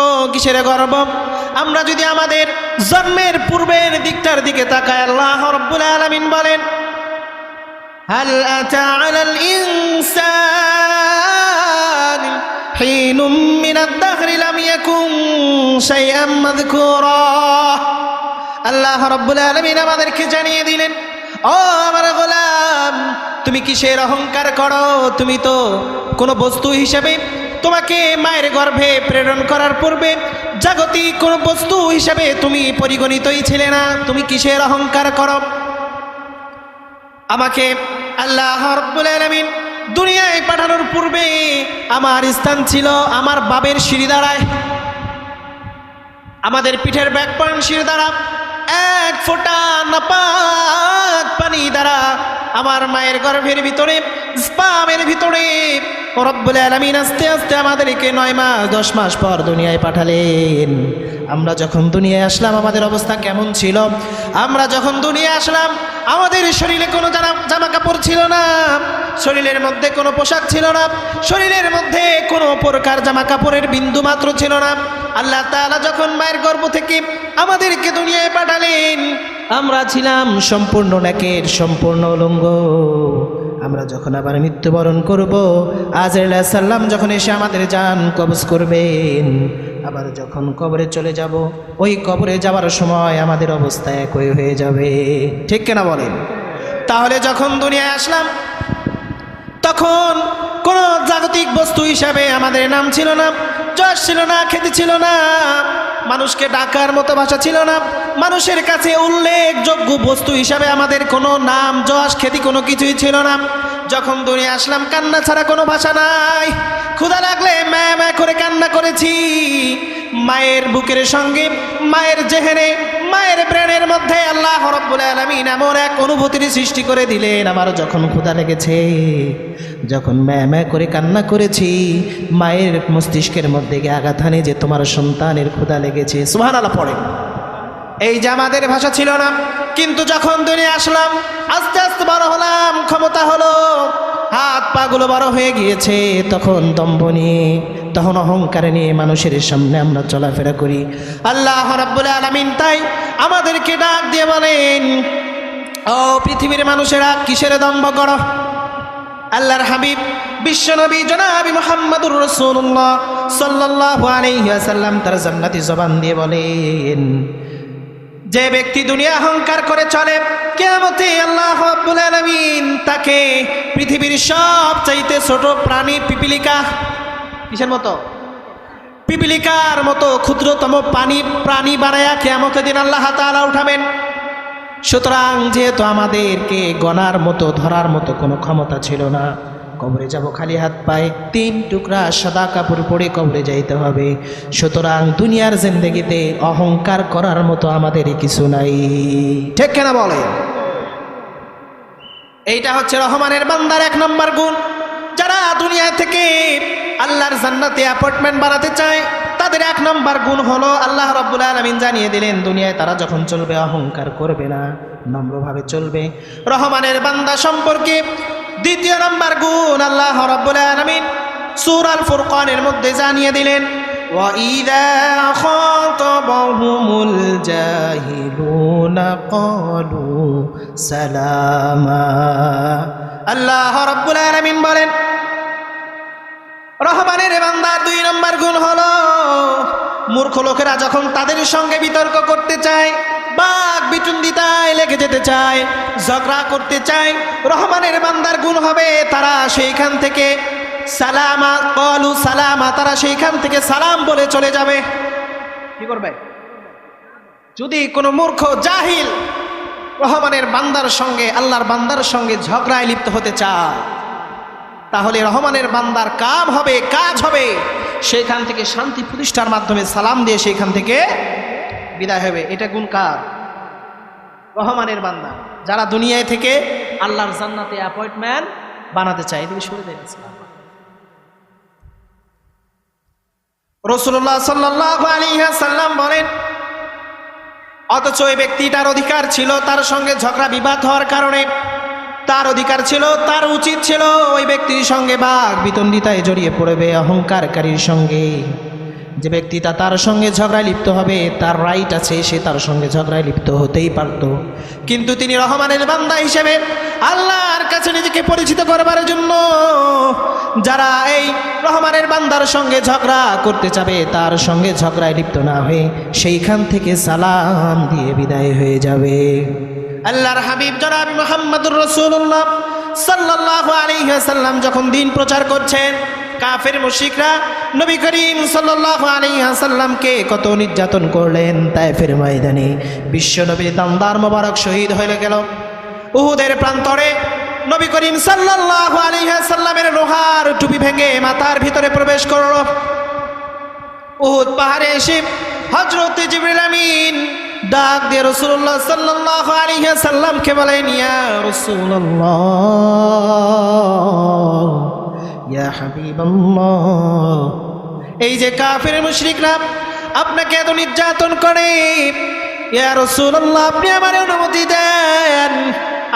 ও কিসের গর্ব আমরা যদি আমাদের জন্মের পূর্বের দিকটার দিকে তাকায় আল্লাহ রব্বুল আলামিন বলেন هل أتى على الإنسان حين من الدهر لم يكن شيئا مذكورا আল্লাহ রব্বুল আলমিন আমাদেরকে জানিয়ে দিলেন ও আমার গোলাম তুমি কিসের অহংকার করো তুমি তো কোনো বস্তু হিসেবে তোমাকে মায়ের গর্ভে প্রেরণ করার পূর্বে জাগতিক কোনো বস্তু হিসেবে তুমি পরিগণিতই ছিলে না। তুমি কিসের অহংকার করো? আমাকে আল্লাহ রব্বুল আলামিন দুনিয়ায় পাঠানোর পূর্বে আমার স্থান ছিল আমার বাবের সিঁড়ি দ্বারায়। আমাদের পিঠের ব্যাকপয়েন্ট সিঁড়ি দ্বারা, এক ফোঁটা নাপাক পানি দ্বারা আমার মায়ের গর্ভের ভিতরে, স্পামের ভিতরে রব্বুল আলামিন আস্তে আস্তে আমাদেরকে নয় মাস, দশ মাস পর দুনিয়ায় পাঠালেন। আমরা যখন দুনিয়ায় আসলাম, আমাদের অবস্থা কেমন ছিল? আমরা যখন দুনিয়ায় আসলাম, আমাদের শরীরে কোনো জামা কাপড় ছিল না। শরীরের মধ্যে কোনো পোশাক ছিল না। শরীরের মধ্যে কোনো প্রকার জামা কাপড়ের বিন্দু মাত্র ছিল না। আল্লাহ তাআলা যখন মায়ের গর্ভ থেকে আমাদেরকে দুনিয়ায় পাঠালেন, আমরা ছিলাম সম্পূর্ণ নাকের, সম্পূর্ণ উলঙ্গ। আমরা যখন আবার মৃত্যুবরণ করব আজরাইল সাল্লাম যখন এসে আমাদের যান কবজ করবেন, আবার যখন কবরে চলে যাব, ওই কবরে যাওয়ার সময় আমাদের অবস্থা একই হয়ে যাবে। ঠিক কেনা বলেন? তাহলে যখন দুনিয়ায় আসলাম, তখন কোনো জাগতিক বস্তু হিসাবে আমাদের নাম ছিল না, যশ ছিল না, খ্যাতি ছিল না। মানুষকে ডাকার মতো ভাষা ছিল না। মানুষের কাছে উল্লেখযোগ্য বস্তু হিসাবে আমাদের কোনো নাম, যশ, খ্যাতি কোনো কিছুই ছিল না। যখন দুনিয়া আসলাম, কান্না ছাড়া কোনো ভাষা নাই। ক্ষুধা লাগলে ম্যা ম্যা করে কান্না করেছি। মায়ের বুকের সঙ্গে, মায়ের জেহেনে, মায়ের ব্রেনের মধ্যে আল্লাহ রব্বুল আলামিন এমন এক অনুভূতির সৃষ্টি করে দিলেন, আমার যখন ক্ষুধা লেগেছে। যখন ম্যা ম্যা করে কান্না করেছি, মায়ের মস্তিষ্কের মধ্যে গিয়ে আঘাত হানে যে তোমার সন্তানের ক্ষুধা লেগেছে। সুহান আল্লাহ পড়ে। এই যে আমাদের ভাষা ছিল না, কিন্তু যখন দুনিয়া আসলাম, আস্তে আস্তে বড় হলাম, ক্ষমতা হলো, হাত পাগুলো বড় হয়ে গিয়েছে, তখন দম্ভ নিয়ে, তখন অহংকার নিয়ে মানুষের সামনে আমরা চলাফেরা করি। আল্লাহ রাব্বুল আলামিন তাই আমাদেরকে ডাক দিয়ে বলেন, ও পৃথিবীর মানুষেরা, কিসের দম্ভ করো? আল্লাহর হাবিব বিশ্বনবী জনাবি মোহাম্মদুর রসুল্লাহ সাল্লাল্লাহু আলাইহি ওয়াসাল্লাম তার জান্নাতি জবান দিয়ে বলেন, যে ব্যক্তি দুনিয়া অহংকার করে চলে কেমতে আল্লাহ রাব্বুল আলামিন তাকে পৃথিবীর সব চাইতে ছোট প্রাণী পিপিলিকা, কিসের মতো? পিপিলিকার মতো ক্ষুদ্রতম পানি, প্রাণী বানায়া কেমতের দিন আল্লাহ তাআলা উঠাবেন। সুতরাং যেহেতু আমাদেরকে গনার মতো, ধরার মতো কোনো ক্ষমতা ছিল না, কবরে যাব খালি হাত পায়ে, তিন টুকরা সাদা কাপড় পরে কবরে যাইতে হবে। সুতরাং দুনিয়ার জিন্দগিতে অহংকার করার মতো আমাদের কিছু নাই। ঠিক কেনা বলে? এইটা হচ্ছে রহমানের বান্দার এক নম্বর গুণ। যারা দুনিয়া থেকে আল্লাহর জান্নাতে অ্যাপার্টমেন্ট বানাতে চায় তাদের এক নম্বর গুণ হলো আল্লাহ রব্বুল আলমিন জানিয়ে দিলেন দুনিয়ায় তারা যখন চলবে অহংকার করবে না নম্রভাবে চলবে রহমানের বান্দা সম্পর্কে দ্বিতীয় নম্বর গুণ আল্লাহ রব্বুল আলমিন সুর আল ফুরকানের মধ্যে জানিয়ে দিলেন وَإِذَا خَاطَبَهُمُ الْجَاهِلُونَ قَالُوا سَلَامًا আল্লাহ রব্বুল আলামিন বলেন রহমানের বান্দার দুই নম্বর গুণ হলো, মূর্খ লোকেরা যখন তাদের সঙ্গে বিতর্ক করতে চায়, বাঘ বিচুন্দিতায় লেগে যেতে চায়, ঝগড়া করতে চায়, রহমানের বান্দার গুণ হবে তারা সেইখান থেকে সালামা কলু সালামা, তারা সেইখান থেকে সালাম বলে চলে যাবে। কি করবে? যদি কোনো মূর্খ, জাহিল রহমানের বান্দার সঙ্গে, আল্লাহর বান্দার সঙ্গে ঝগড়ায় লিপ্ত হতে চায় তাহলে রহমানের বান্দার কাম হবে, কাজ হবে। সেখান থেকে শান্তি প্রতিষ্ঠার মাধ্যমে সালাম দিয়ে সেখান থেকে বিদায় হবে। এটা গুণ কার রহমানের বান্দা, যারা দুনিয়ায় থেকে আল্লাহর জান্নাতে অ্যাপয়েন্টমেন্ট বানাতে চায়, এদিকে সরে দেয় ইসলাম রসুল্লাহ সাল্লাহ আলিহাসাল্লাম বলেন, অথচ ব্যক্তিটার অধিকার ছিল তার সঙ্গে ঝগড়া বিবাদ হওয়ার কারণে। তার অধিকার ছিল, তার উচিত ছিল ওই ব্যক্তির সঙ্গে বাঘ বিতন্ডিতায় জড়িয়ে পড়বে অহংকারকারীর সঙ্গে। যে ব্যক্তিটা তার সঙ্গে ঝগড়ায় লিপ্ত হবে, তার রাইট আছে, সে তার সঙ্গে ঝগড়ায় লিপ্ত হতেই পারত। কিন্তু তিনি রহমানের বান্দা হিসেবে আল্লাহর কাছে নিজেকে পরিচিত করবার জন্য যারা এই রহমানের বান্দার সঙ্গে ঝগড়া করতে চাবে, তার সঙ্গে ঝগড়ায় লিপ্ত না হয়ে সেইখান থেকে সালাম দিয়ে বিদায় হয়ে যাবে। আল্লাহর হাবিব জনাব মোহাম্মদুর রসুল্লাহ সাল্লাহ আলিহাসাল্লাম যখন দিন প্রচার করছেন, কাফের মুশিকরা নবী করিম সাল্লাহ আলিহাসাল্লামকে কত নির্যাতন করলেন তাইফের ময়দানে। বিশ্ব নবীর দামদার মোবারক শহীদ হয়ে গেল। উহুদের প্রান্তরে নবী করিম সাল্লাহ আলিহাসাল্লামের লোহার টুপি ভেঙে মাথার ভিতরে প্রবেশ করল। উহুদ পাহাড়ে এসে হজরত জিবরিল আমিন ডাক দিয়ে রসুল্লাহ সাল্লাহ আলিহা সাল্লামকে বলেন, ইয়া রসুল্লাহ ইয়া হাবিবাল্লাহ। এই যে কাফের মুশরিকরা আপনাকে এত নির্যাতন করে। ইয়া রসুল্লাহ আপনি আমার অনুমতি দেন।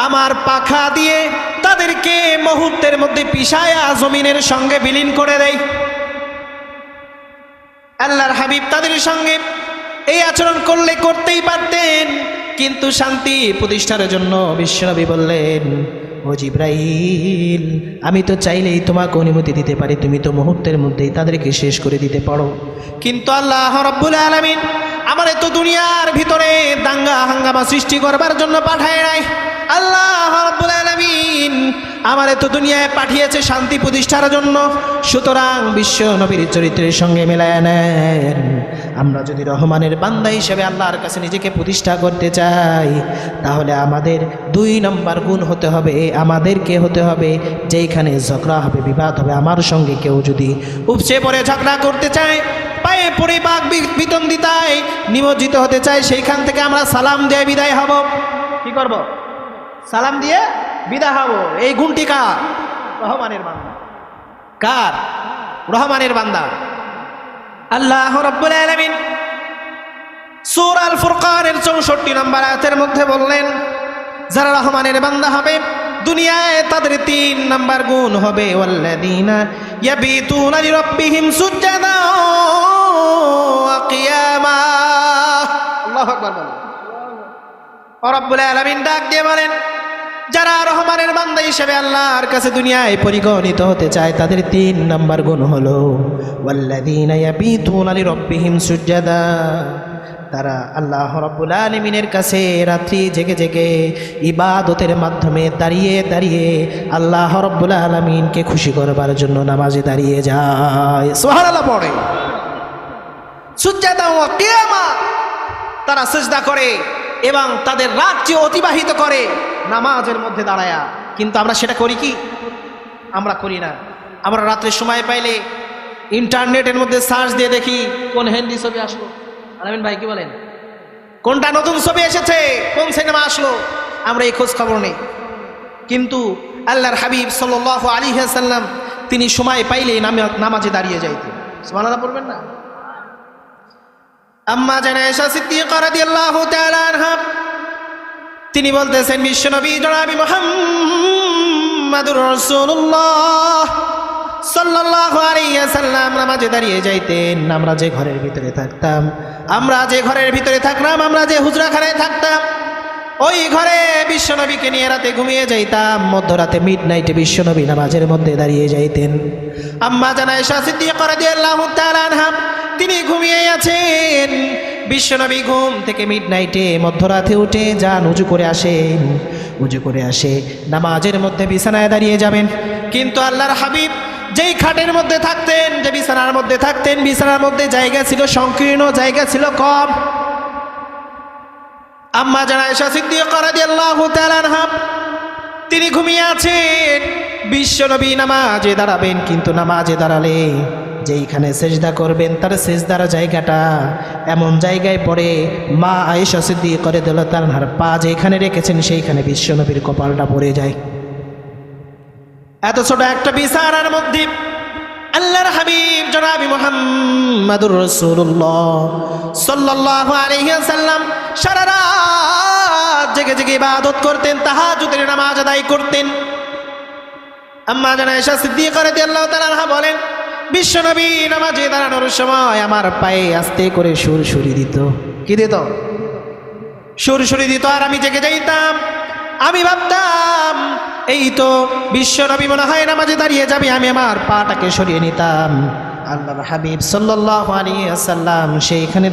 আমার পাখা দিয়ে তাদেরকে মুহূর্তের মধ্যে পিসায়া জমিনের সঙ্গে বিলীন করে দেয় আল্লাহর হাবিব তাদের সঙ্গে এই আচরণ করলে করতেই পারতেন, কিন্তু শান্তি প্রতিষ্ঠার জন্য বিশ্বনবী বললেন, ও জিব্রাইল, আমি তো চাইলেই তোমাকে অনুমতি দিতে পারি, তুমি তো মুহূর্তের মধ্যেই তাদেরকে শেষ করে দিতে পারো। কিন্তু আল্লাহ রব্বুল আলমিন আমার তো দুনিয়ার ভিতরে দাঙ্গা হাঙ্গামা সৃষ্টি করবার জন্য পাঠায় নাই। আল্লাহ রব্বুল আলমিন আমার এত দুনিয়ায় পাঠিয়েছে শান্তি প্রতিষ্ঠার জন্য। সুতরাং বিশ্ব নবীর চরিত্রের সঙ্গে মেলায় নেন। আমরা যদি রহমানের বান্দা হিসেবে আল্লাহর কাছে নিজেকে প্রতিষ্ঠা করতে চাই, তাহলে আমাদের দুই নম্বর গুণ হতে হবে আমাদেরকে হতে হবে? যেইখানে ঝগড়া হবে, বিবাদ হবে, আমার সঙ্গে কেউ যদি উপচে পড়ে ঝগড়া করতে চায়, পায়ে পড়ে বাঘ বিতন্দিতায় নিমজ্জিত হতে চায়, সেইখান থেকে আমরা সালাম দিয়ে বিদায় হব। কি করব? সালাম দিয়ে বিদা হব। এই গুণটি কার? রহমানের বান্দা। কার? রহমানের বান্দা। আল্লাহ রব্বুল আলামিন সূরা আল ফুরকানের 64 নম্বর আয়াতের মধ্যে বললেন, যারা রহমানের বান্দা হবে, দুনিয়ায় তাদের তিন নাম্বার গুণ হবে, ওয়াল্লাযীনা ইয়াবিতুনা লিরাব্বিহিম সুজদান ওয়া কিয়ামা। আল্লাহু আকবার বলেন। রব্বুল আলামিন ডাক দিয়ে যারা রহমানের বান্দা হিসেবে আল্লাহর কাছে দুনিয়ায় পরিগণিত হতে চায়, তাদের তিন নাম্বার গুণ হলো, ওয়াল্লাযীনা ইয়াবিতুনা লিরাব্বিহিম সুজদা তারা আল্লাহ রব্বুল আলমিনের কাছে রাত্রি জেগে জেগে ইবাদতের মাধ্যমে দাঁড়িয়ে দাঁড়িয়ে আল্লাহ রব্বুল আলমিনকে খুশি করবার জন্য নামাজে দাঁড়িয়ে যায়। সোহারালা পড়ে। সুজাদা ও কিয়ামা তারা সেজদা করে। এবং তাদের রাত্রি অতিবাহিত করে নামাজের মধ্যে দাঁড়ায়া। কিন্তু আমরা সেটা করি কি? আমরা করি না। আমরা রাত্রে সময় পাইলে ইন্টারনেটের মধ্যে সার্চ দিয়ে দেখি, কোন হিন্দি ছবি আসলো। আলামিন ভাই, কি বলেন? কোনটা নতুন ছবি এসেছে? কোন সিনেমা আসলো? আমরা এই খোঁজ খবর নেই। কিন্তু আল্লাহর হাবিব সাল আলী সাল্লাম তিনি সময় পাইলেই নামাজে দাঁড়িয়ে যাইতেন। সুবহানাল্লাহ পড়বেন না? আম্মা জানা এসা সিদ্দিকা রাদিয়াল্লাহু তাআলা আনহা। তিনি বলতেছেন, বিশ্বনবী জনাবি মুহাম্মাদুর রাসূলুল্লাহ সাল্লাল্লাহু আলাইহি সাল্লাম নামাজে দাঁড়িয়ে যাইতেন, আমরা যে ঘরের ভিতরে থাকতাম, আমরা যে ঘরের ভিতরে থাকলাম, আমরা যে হুজরাখানায় থাকতাম, ওই ঘরে বিশ্বনবীকে নিয়ে রাতে ঘুমিয়ে যাইতাম, মধ্যরাতে মিড নাইটে বিশ্বনবী নামাজের মধ্যে দাঁড়িয়ে যাইতেন। আম্মা জানা এসা সিদ্দিকা রাদিয়াল্লাহু তাআলা বিশ্বনবী ঘুম থেকে মিড নাইটে মধ্যরাতে উঠে যান, উজু করে আসেন। উজু করে আসে, নামাজের মধ্যে বিছানায় দাঁড়িয়ে যাবেন। কিন্তু আল্লাহর হাবিব যেই খাটের মধ্যে থাকতেন, যে বিছানার মধ্যে থাকতেন, বিছানার মধ্যে জায়গা ছিল সংকীর্ণ, জায়গা ছিল কম। আম্মা জানা এসা সিদ্দিকা রাদিয়াল্লাহু তাআলা আনহা, তিনি ঘুমিয়ে আছেন। বিশ্বনবী নামাজে দাঁড়াবেন, কিন্তু নামাজে দাঁড়ালে যেইখানে সেজদা করবেন, তার সেজদার জায়গাটা এমন জায়গায় পড়ে, মা আয়েশা সিদ্ধি করে দিল, তার পা যেখানে রেখেছেন সেইখানে বিশ্বনবীর কপালটা পড়ে যায়। এত ছোট একটা বিছানার মধ্যে আল্লাহর হাবিব জনাবি মোহাম্মদুর রসুল্লাহ সাল্লাল্লাহু আলাইহি সাল্লাম সারা রাত জেগে জেগে ইবাদত করতেন, তাহাজ্জুদের নামাজ আদায় করতেন। আম্মা জানা এসা সিদ্দিকা রাদিয়াল্লাহু তাআলা আনহা বলেন বিশ্বনবী নামাজে দাঁড়ানোর সময় আমার পায়ে আস্তে করে সুর সুরি দিত। কি দিত? সুর সুরি দিত আর আমি জেগে যাইতাম। আমি ভাবতাম, এই তো বিশ্বনবী মনে হয় নামাজে দাঁড়িয়ে যাবে, আমি আমার পাটাকে সরিয়ে নিতাম। আল্লাহ হাবিব সাল্লাহ আলী আসাল্লাম সেইখানে